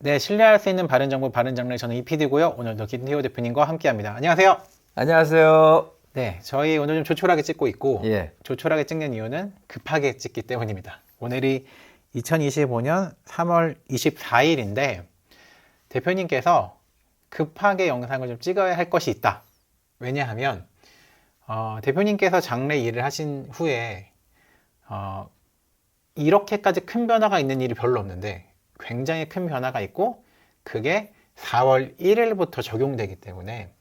네, 신뢰할 수 있는 바른 정보, 바른 장르 저는 이PD고요. 오늘도 김태호 대표님과 함께합니다. 안녕하세요. 안녕하세요. 네, 저희 오늘 좀 조촐하게 찍고 있고 예. 조촐하게 찍는 이유는 급하게 찍기 때문입니다. 오늘이 2025년 3월 24일인데 대표님께서 급하게 영상을 좀 찍어야 할 것이 있다. 왜냐하면 어, 대표님께서 장래 일을 하신 후에 어, 이렇게까지 큰 변화가 있는 일이 별로 없는데 굉장히 큰 변화가 있고 그게 4월 1일부터 적용되기 때문에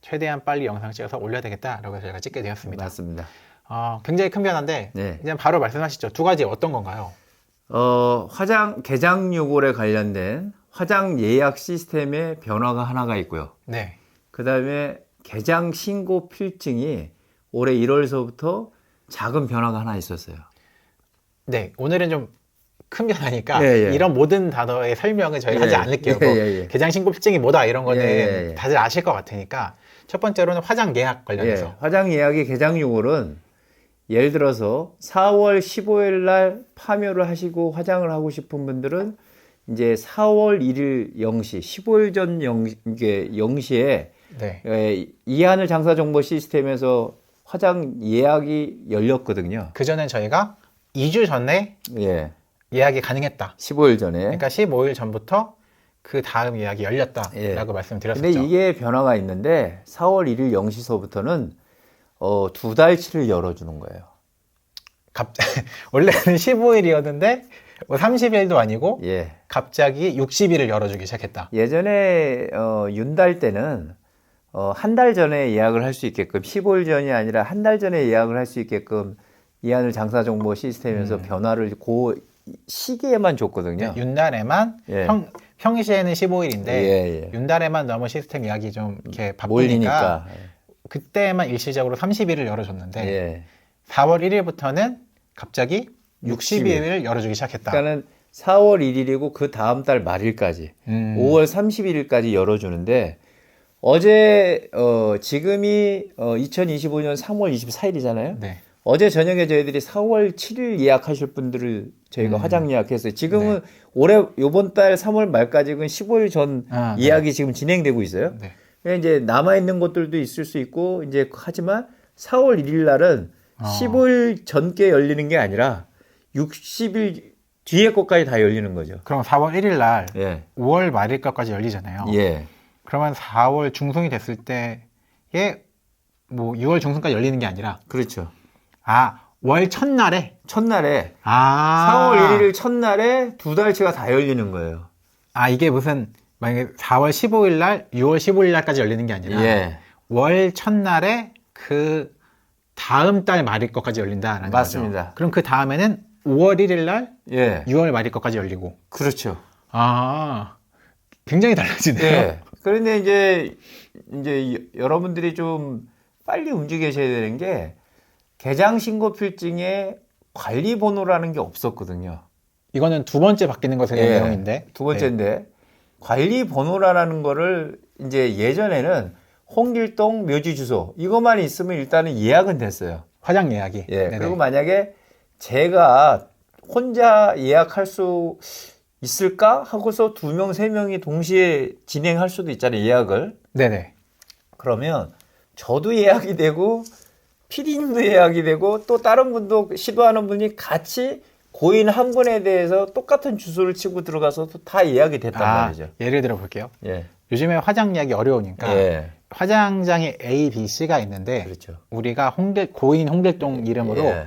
최대한 빨리 영상 찍어서 올려야 되겠다라고 해서 제가 찍게 되었습니다. 맞습니다. 어, 굉장히 큰 변화인데 네. 이제 바로 말씀하시죠. 두 가지 어떤 건가요? 어, 화장 개장 요구에 관련된 화장 예약 시스템의 변화가 하나가 있고요. 네. 그 다음에 개장 신고 필증이 올해 1월서부터 작은 변화가 하나 있었어요. 네, 오늘은 좀 큰 변화니까 예, 예. 이런 모든 단어의 설명은 저희 가 예, 하지 않을게요. 예, 뭐 예, 예. 개장 신고 필증이 뭐다 이런 거는 예, 예, 예. 다들 아실 것 같으니까 첫 번째로는 화장 예약 관련해서 예, 화장 예약의 개장 요구는 예를 들어서 4월 15일 날 파묘를 하시고 화장을 하고 싶은 분들은 이제 4월 1일 0시, 15일 전 0, 이게 0시에 네. 예, 이하늘 장사 정보 시스템에서 화장 예약이 열렸거든요. 그 전에 저희가 2주 전에 예. 예약이 가능했다. 15일 전에. 그러니까 15일 전부터 그 다음 예약이 열렸다라고 예. 말씀드렸었죠. 근데 이게 변화가 있는데 4월 1일 0시서부터는 어, 두 달치를 열어주는 거예요. 갑 원래는 15일이었는데 뭐 30일도 아니고 예. 갑자기 60일을 열어주기 시작했다. 예전에 어, 윤달 때는 어, 한 달 전에 예약을 할 수 있게끔 15일 전이 아니라 한 달 전에 예약을 할 수 있게끔 이하늘 장사 정보 시스템에서 음. 변화를 그 시기에만 줬거든요. 윤달에만 예. 평, 평시에는 15일인데 예, 예. 윤달에만 너무 시스템 예약이 좀 이렇게 바쁘니까 몰리니까. 그때만 일시적으로 30일을 열어줬는데 예. 4월 1일부터는 갑자기 60일. 60일을 열어주기 시작했다. 그러니까는 4월 1일이고 그 다음 달 말일까지 음. 5월 31일까지 열어주는데 어제 어, 지금이 어, 2025년 3월 24일이잖아요. 네. 어제 저녁에 저희들이 4월 7일 예약하실 분들을 저희가 음. 화장 예약했어요. 지금은 올해 요번 달 3월 말까지는 15일 전 아, 네. 예약이 지금 진행되고 있어요. 네. 그냥 이제 남아 있는 것들도 있을 수 있고 이제 하지만 4월 1일 날은 어. 15일 전께 열리는 게 아니라 60일 뒤에 것까지 다 열리는 거죠. 그럼 4월 1일 날 예. 5월 말일까지 열리잖아요. 예. 그러면 4월 중순이 됐을 때에 뭐 6월 중순까지 열리는 게 아니라 그렇죠. 아, 월 첫날에 첫날에 아 4월 1일 첫날에 두 달치가 다 열리는 거예요. 아 이게 무슨 만약에 4월 15일 날 6월 15일 날까지 열리는 게 아니라 예. 월 첫날에 그 다음 달 말일 것까지 열린다라는 맞습니다. 거죠. 그럼 그 다음에는 5월 1일 날 예. 6월 말일 것까지 열리고 그렇죠. 아 굉장히 달라지네요. 예. 그런데 이제 이제 여- 여러분들이 좀 빨리 움직이셔야 되는 게 개장 신고 필증에 관리 번호라는 게 없었거든요. 이거는 두 번째 바뀌는 것의 예. 내용인데 두 번째인데 관리 번호라는 거를 이제 예전에는 홍길동 묘지 주소 이것만 있으면 일단은 예약은 됐어요. 화장 예약이 예. 네네. 그리고 만약에 제가 혼자 예약할 수 있을까 하고서 두 명, 세 명이 동시에 진행할 수도 있잖아요, 예약을. 네네 그러면 저도 예약이 되고 PD님도 예약이 되고 또 다른 분도 시도하는 분이 같이 고인 한 분에 대해서 똑같은 주소를 치고 들어가서 또다 예약이 됐단 아, 말이죠. 예를 들어 볼게요. 예. 요즘에 화장 예약이 어려우니까 예. 화장장이 A, B, C가 있는데 그렇죠. 우리가 홍길 고인 홍길동 이름으로 예.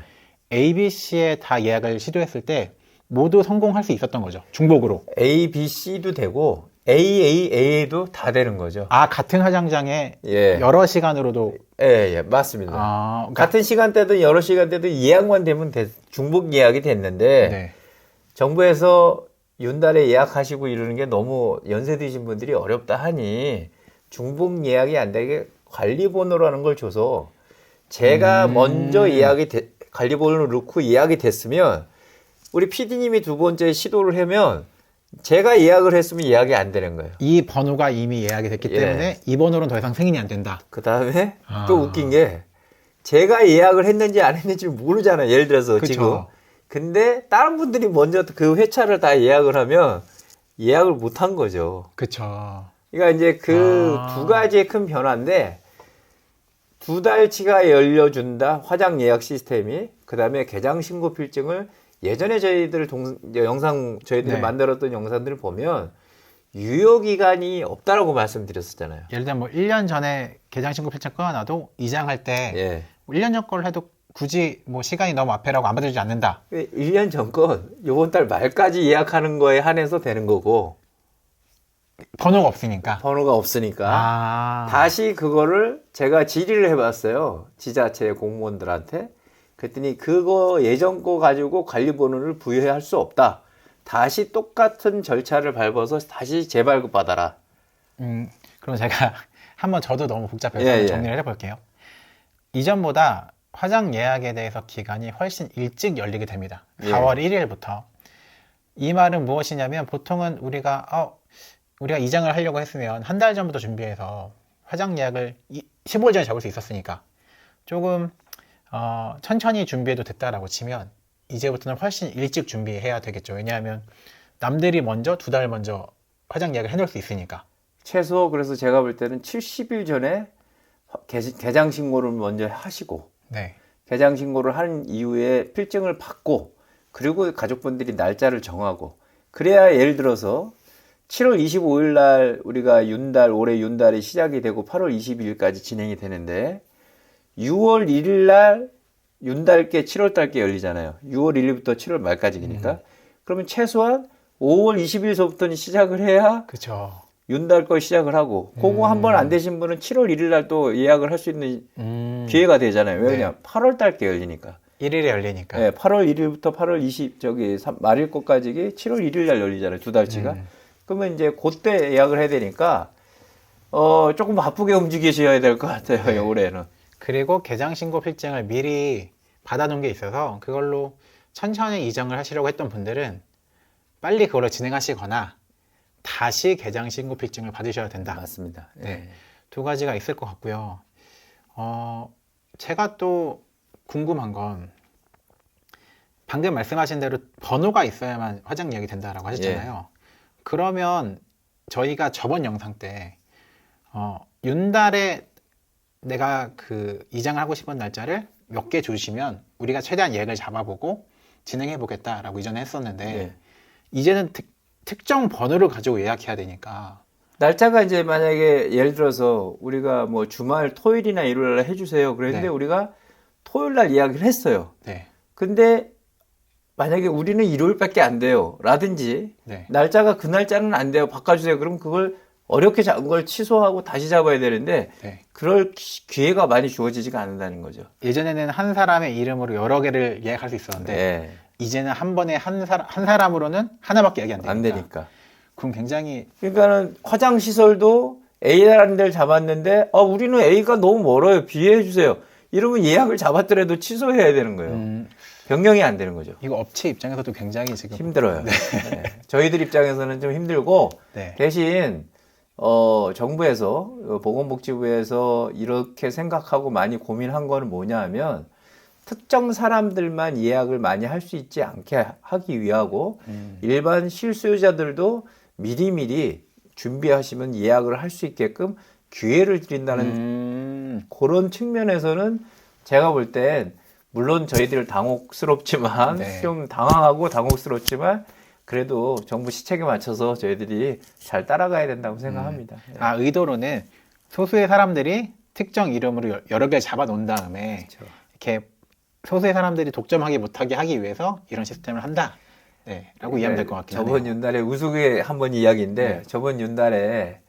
A, B, C에 다 예약을 시도했을 때 모두 성공할 수 있었던 거죠. 중복으로. A, B, C도 되고 A, A, A도 다 되는 거죠. 아 같은 화장장에 예. 여러 시간으로도 예, 예, 맞습니다. 아 그러니까- 같은 시간대든 여러 시간대도 예약만 되면 됐- 중복 예약이 됐는데 네. 정부에서 윤달에 예약하시고 이러는 게 너무 연세 드신 분들이 어렵다 하니 중복 예약이 안 되게 관리번호라는 걸 줘서 제가 음. 먼저 예약이 돼- 관리번호를 넣고 예약이 됐으면 우리 PD님이 두 번째 시도를 하면 제가 예약을 했으면 예약이 안 되는 거예요. 이 번호가 이미 예약이 됐기 예. 때문에 이 번호로는 더 이상 승인이 안 된다. 그 다음에 아. 또 웃긴 게 제가 예약을 했는지 안 했는지 모르잖아요. 예를 들어서 그쵸. 지금. 근데 다른 분들이 먼저 그 회차를 다 예약을 하면 예약을 못 한 거죠. 그쵸. 그러니까 이제 그 아. 두 가지의 큰 변화인데 두 달치가 열려준다 화장 예약 시스템이 그 다음에 개장 신고 필증을 예전에 저희들 동 영상 저희들이 네. 만들었던 영상들을 보면 유효 기간이 없다라고 말씀드렸었잖아요. 예를 들면 뭐 1년 전에 개장 신고 필증 끊어놔도 이장할 때 예. 1년 전 걸 해도 굳이 뭐 시간이 너무 앞에라고 안 받아주지 않는다. 1년 전 건 요번 달 말까지 예약하는 거에 한해서 되는 거고 번호가 없으니까. 번호가 없으니까 아. 다시 그거를 제가 질의를 해봤어요. 지자체 공무원들한테. 그랬더니 그거 예전 거 가지고 관리번호를 부여할 수 없다. 다시 똑같은 절차를 밟아서 다시 재발급 받아라. 음, 그럼 제가 한번 저도 너무 복잡해서 예, 예. 정리를 해볼게요. 이전보다 화장 예약에 대해서 기간이 훨씬 일찍 열리게 됩니다. 예. 4월 1일부터. 이 말은 무엇이냐면 보통은 우리가 어, 우리가 이장을 하려고 했으면 한 달 전부터 준비해서 화장 예약을 이- 15일 전에 잡을 수 있었으니까 조금 어, 천천히 준비해도 됐다라고 치면 이제부터는 훨씬 일찍 준비해야 되겠죠. 왜냐하면 남들이 먼저 두 달 먼저 화장 예약을 해놓을 수 있으니까. 최소 그래서 제가 볼 때는 70일 전에 개- 개장 신고를 먼저 하시고 네. 개장 신고를 한 이후에 필증을 받고 그리고 가족분들이 날짜를 정하고 그래야 예를 들어서 7월 25일 날 우리가 윤달 올해 윤달이 시작이 되고 8월 22일까지 진행이 되는데 6월 1일 날 윤달께 7월 달께 열리잖아요. 6월 1일부터 7월 말까지니까. 그러면 최소한 5월 20일서부터는 시작을 해야 그쵸. 윤달 거 시작을 하고 그거 한 번 안 되신 분은 7월 1일 날 또 예약을 할 수 있는 음, 기회가 되잖아요. 왜냐? 네. 8월 달께 열리니까. 1일에 열리니까. 네, 8월 1일부터 8월 20 저기 삼- 말일 거까지 7월 1일 날 열리잖아요. 두 달치가. 음. 그러면 이제 그때 예약을 해야 되니까 어 조금 바쁘게 움직이셔야 될 것 같아요. 네. 올해는. 그리고 개장 신고 필증을 미리 받아놓은 게 있어서 그걸로 천천히 이정을 하시려고 했던 분들은 빨리 그걸로 진행하시거나 다시 개장 신고 필증을 받으셔야 된다. 맞습니다. 예. 네. 두 가지가 있을 것 같고요. 어, 제가 또 궁금한 건 방금 말씀하신 대로 번호가 있어야만 화장 예약이 된다라고 하셨잖아요. 그러면 저희가 저번 영상 때 어, 윤달에 내가 그 이장을 하고 싶은 날짜를 몇 개 주시면 우리가 최대한 예약을 잡아보고 진행해 보겠다라고 이전에 했었는데 네. 이제는 특, 특정 번호를 가지고 예약해야 되니까 날짜가 이제 만약에 예를 들어서 우리가 뭐 주말 토요일이나 일요일 날 해주세요. 그랬는데 네. 우리가 토요일 날 이야기를 했어요. 네, 근데 만약에 우리는 일요일밖에 안 돼요. 라든지 네. 날짜가 그 날짜는 안 돼요. 바꿔주세요. 그럼 그걸 어렵게 잡은 걸 취소하고 다시 잡아야 되는데 네. 그럴 기- 기회가 많이 주어지지가 않는다는 거죠. 예전에는 한 사람의 이름으로 여러 개를 예약할 수 있었는데 네. 이제는 한 번에 한 사람 한 사람으로는 하나밖에 예약이 안 되니까. 안 되니까. 그럼 굉장히 그러니까는 화장 시설도 A라는 데를 잡았는데 아 우리는 A가 너무 멀어요. B에 해주세요. 이러면 예약을 잡았더라도 취소해야 되는 거예요. 음, 변경이 안 되는 거죠. 이거 업체 입장에서도 굉장히 지금 힘들어요. 네. 저희들 입장에서는 좀 힘들고 네. 대신 어, 정부에서 어, 보건복지부에서 이렇게 생각하고 많이 고민한 거는 뭐냐 하면 특정 사람들만 예약을 많이 할 수 있지 않게 하기 위하고 음, 일반 실수요자들도 미리미리 준비하시면 예약을 할 수 있게끔 기회를 드린다는 음, 그런 측면에서는 제가 볼 땐 물론 저희들 당혹스럽지만 네. 좀 당황하고 당혹스럽지만 그래도 정부 시책에 맞춰서 저희들이 잘 따라가야 된다고 생각합니다. 네. 아 의도로는 소수의 사람들이 특정 이름으로 여- 여러 개를 잡아 놓은 다음에 그렇죠. 이렇게 소수의 사람들이 독점하기 못하게 하기 위해서 이런 시스템을 한다. 네, 라고 이해하면 될 것 같긴 하네요. 저번 윤달에 우스개 한번 이야기인데 네. 저번 윤달에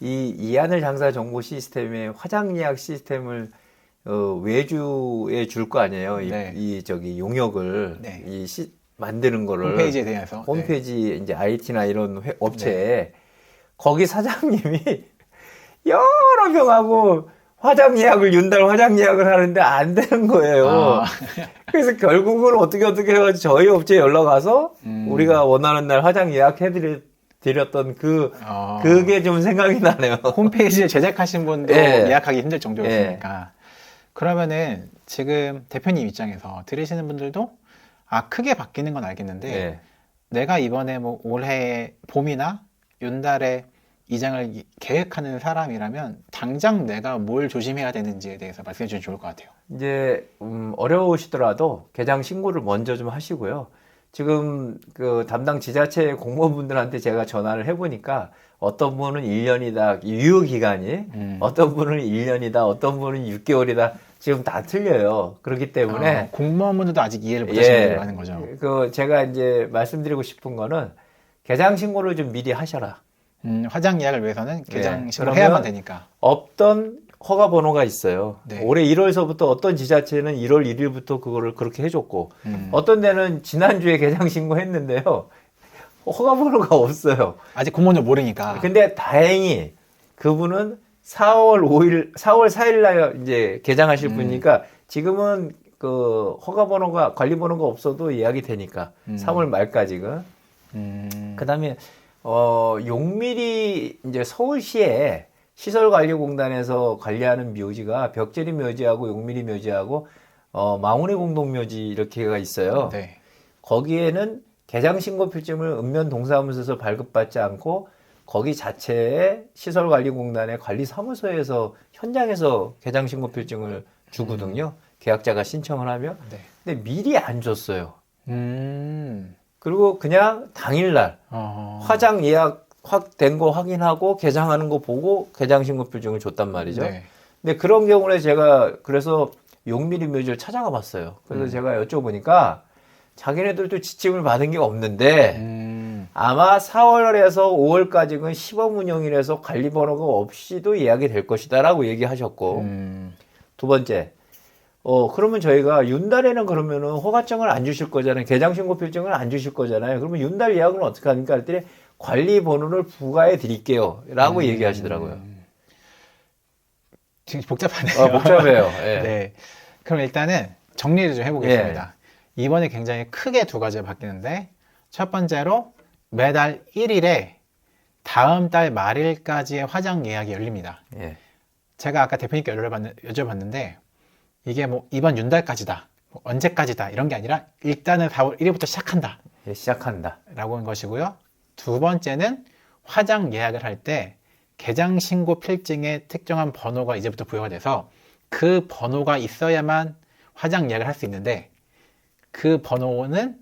이 이하늘 장사 정보 시스템의 화장 예약 시스템을 어, 외주에 줄 거 아니에요. 이, 네. 이 저기 용역을 네. 이 시, 만드는 거를 홈페이지에 대해서 네. 홈페이지 이제 IT나 이런 회- 업체에 거기 사장님이 여러 명하고 화장 예약을 윤달 화장 예약을 하는데 안 되는 거예요. 아. 그래서 결국은 어떻게 어떻게 해가지고 저희 업체에 연락 와서 음. 우리가 원하는 날 화장 예약해 드렸던 그 어, 그게 좀 생각이 나네요. 홈페이지를 제작하신 분도 예. 예약하기 힘들 정도였으니까. 그러면은 지금 대표님 입장에서 들으시는 분들도 아 크게 바뀌는 건 알겠는데 네. 내가 이번에 뭐 올해 봄이나 윤달에 이장을 이- 계획하는 사람이라면 당장 내가 뭘 조심해야 되는지에 대해서 말씀해 주시면 좋을 것 같아요. 이제 음, 어려우시더라도 개장 신고를 먼저 좀 하시고요. 지금 그 담당 지자체 공무원분들한테 제가 전화를 해보니까 어떤 분은 1년이다 유효 기간이 음. 어떤 분은 1년이다 어떤 분은 6개월이다 지금 다 틀려요. 그렇기 때문에 어, 공무원분들도 아직 이해를 못 예. 하시는 하는 거죠. 그 제가 이제 말씀드리고 싶은 거는 개장 신고를 좀 미리 하셔라. 음, 화장 예약을 위해서는 개장 네, 신고를 해야만 되니까. 없던 허가 번호가 있어요. 네. 올해 1월서부터 어떤 지자체는 1월 1일부터 그거를 그렇게 해줬고 음. 어떤 데는 지난주에 개장 신고했는데요. 허가 번호가 없어요. 아직 공무원을 모르니까. 근데 다행히 그분은 4월 5일, 4월 4일 날 이제 개장하실 음. 분이니까 지금은 그 허가 번호가 관리 번호가 없어도 예약이 되니까 음. 3월 말까지가 음. 그다음에 어 용밀이 이제 서울시에 시설관리공단에서 관리하는 묘지가 벽제리 묘지하고 용밀이 묘지하고 어 망원의 공동묘지 이렇게가 있어요. 네. 거기에는 개장 신고 필증을 읍면 동사무소에서 발급받지 않고 거기 자체의 시설관리공단의 관리사무소에서 현장에서 개장 신고 필증을 주거든요. 계약자가 신청을 하면. 네. 근데 미리 안 줬어요. 음. 그리고 그냥 당일날 어. 화장 예약 확된 거 확인하고 개장하는 거 보고 개장 신고 필증을 줬단 말이죠. 네. 근데 그런 경우에 제가 그래서 용미리 묘지를 찾아가 봤어요. 그래서 음. 제가 여쭤보니까 자기네들도 지침을 받은 게 없는데 음. 아마 4월에서 5월까지는 시범 운영이라서 관리 번호가 없이도 예약이 될 것이다라고 얘기하셨고 음. 두 번째 어 그러면 저희가 윤달에는 그러면은 허가증을 안 주실 거잖아요. 개장 신고 필증을 안 주실 거잖아요. 그러면 윤달 예약은 어떻게 합니까? 그랬더니 관리 번호를 부과해 드릴게요라고 음. 얘기하시더라고요. 지금 복잡하네요. 어, 복잡해요. 예. 네. 그럼 일단은 정리를 좀 해보겠습니다. 이번에 굉장히 크게 두 가지가 바뀌는데, 첫 번째로 매달 1일에 다음 달 말일까지의 화장 예약이 열립니다. 예. 제가 아까 대표님께 여쭤봤는- 여쭤봤는데, 이게 뭐 이번 윤달까지다, 뭐 언제까지다, 이런 게 아니라 일단은 4월 1일부터 시작한다. 예, 시작한다. 라고 한 것이고요. 두 번째는 화장 예약을 할 때 개장 신고 필증에 특정한 번호가 이제부터 부여가 돼서 그 번호가 있어야만 화장 예약을 할 수 있는데 그 번호는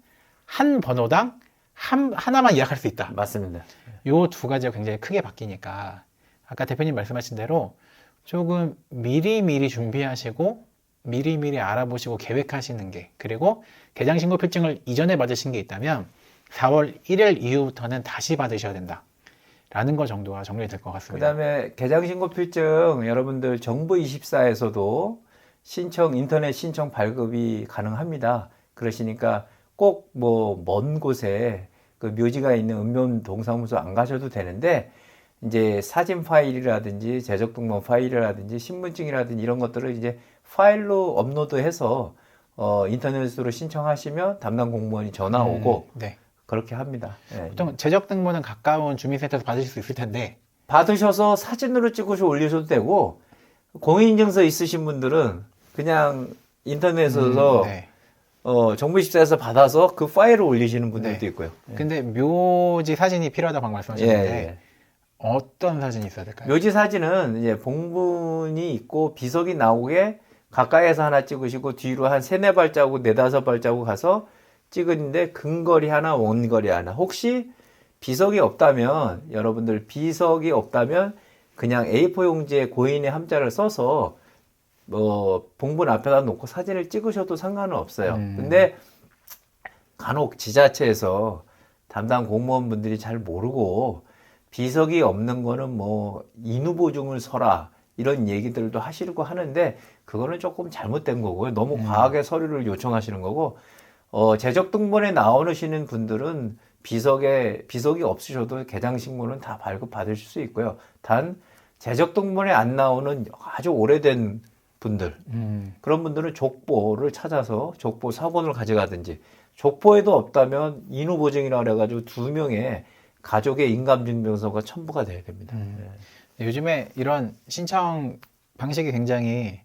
한 번호당 한, 하나만 예약할 수 있다. 맞습니다. 요 두 가지가 굉장히 크게 바뀌니까 아까 대표님 말씀하신 대로 조금 미리미리 준비하시고 미리미리 알아보시고 계획하시는 게 그리고 개장 신고 필증을 이전에 받으신 게 있다면 4월 1일 이후부터는 다시 받으셔야 된다. 라는 거 정도가 정리될 것그 같습니다. 다음에 개장 신고 필증 여러분들 정부 24에서도 신청 인터넷 신청 발급이 가능합니다. 그러시니까 꼭 뭐 먼 곳에 그 묘지가 있는 읍면 동사무소 안 가셔도 되는데 이제 사진 파일이라든지 제적 등본 파일이라든지 신분증이라든지 이런 것들을 이제 파일로 업로드해서 어 인터넷으로 신청하시면 담당 공무원이 전화 오고 음, 네. 그렇게 합니다. 예. 보통 제적 등본은 가까운 주민센터에서 받으실 수 있을 텐데 받으셔서 사진으로 찍으셔 올리셔도 되고 공인인증서 있으신 분들은 그냥 인터넷에서 음, 네. 어, 정부십사에서 받아서 그 파일을 올리시는 분들도 네. 있고요. 근데 묘지 사진이 필요하다고 방금 예, 말씀하셨는데 예. 어떤 사진이 있어야 될까요? 묘지 사진은 이제 봉분이 있고 비석이 나오게 가까이에서 하나 찍으시고 뒤로 한 세네 발자국, 네다섯 발자국 가서 찍은데 근거리 하나, 원거리 하나. 혹시 비석이 없다면 여러분들 비석이 없다면 그냥 A4 용지에 고인의 함자를 써서 뭐 봉분 앞에다 놓고 사진을 찍으셔도 상관은 없어요. 음. 근데 간혹 지자체에서 담당 공무원분들이 잘 모르고 비석이 없는 거는 뭐 인후보증을 서라 이런 얘기들도 하시려고 하는데 그거는 조금 잘못된 거고요. 너무 음. 과하게 서류를 요청하시는 거고 어, 제적 등본에 나오시는 분들은 비석에 비석이 없으셔도 개장 신고는 다 발급 받으실 수 있고요. 단 제적 등본에 안 나오는 아주 오래된 분들 음, 그런 분들은 족보를 찾아서 족보 사본을 가져가든지 족보에도 없다면 인후보증이라 그래가지고 두 명의 가족의 인감증명서가 첨부가 돼야 됩니다. 음. 요즘에 이런 신청 방식이 굉장히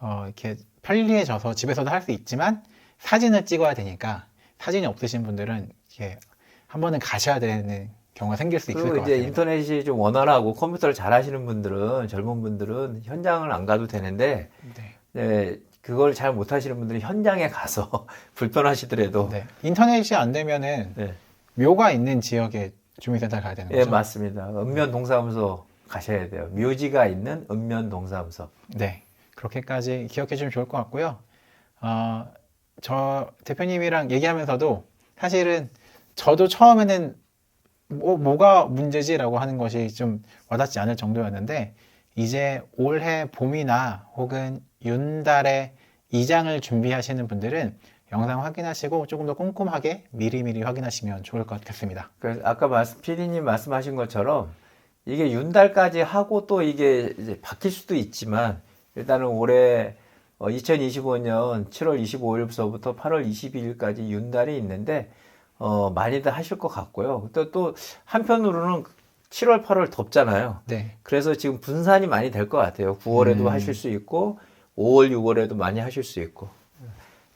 어, 이렇게 편리해져서 집에서도 할 수 있지만 사진을 찍어야 되니까 사진이 없으신 분들은 이렇게 한 번은 가셔야 되는 경우가 생길 수 있을 것 그리고 이제. 인터넷이 좀 원활하고 컴퓨터를 잘 하시는 분들은 젊은 분들은 현장을 안 가도 되는데 네. 네, 그걸 잘 못하시는 분들은 현장에 가서 불편하시더라도 네. 인터넷이 안 되면은 네. 묘가 있는 지역에 주민센터 가야 되는 예, 거죠. 맞습니다. 읍면 동사무소 가셔야 돼요. 묘지가 있는 읍면 동사무소. 네. 그렇게까지 기억해 주시면 좋을 것 같고요. 어, 저 대표님이랑 얘기하면서도 사실은 저도 처음에는 뭐, 뭐가 문제지라고 하는 것이 좀 와닿지 않을 정도였는데 이제 올해 봄이나 혹은 윤달에 이장을 준비하시는 분들은 영상 확인하시고 조금 더 꼼꼼하게 미리미리 확인하시면 좋을 것 같습니다. 아까 말씀, PD님 말씀하신 것처럼 이게 윤달까지 하고 또 이게 바뀔 수도 있지만 일단은 올해 2025년 7월 25일부터 8월 22일까지 윤달이 있는데 어, 많이들 하실 것 같고요. 또, 또 한편으로는 7월, 8월 덥잖아요. 네. 그래서 지금 분산이 많이 될 것 같아요. 9월에도 음. 하실 수 있고 5월, 6월에도 많이 하실 수 있고.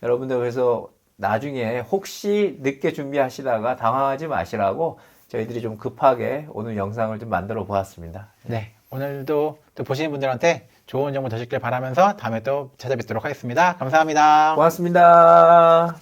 여러분들 그래서 나중에 혹시 늦게 준비하시다가 당황하지 마시라고 저희들이 좀 급하게 오늘 영상을 좀 만들어 보았습니다. 네. 오늘도 또 보시는 분들한테 좋은 정보 되셨길 바라면서 다음에 또 찾아뵙도록 하겠습니다. 감사합니다. 고맙습니다.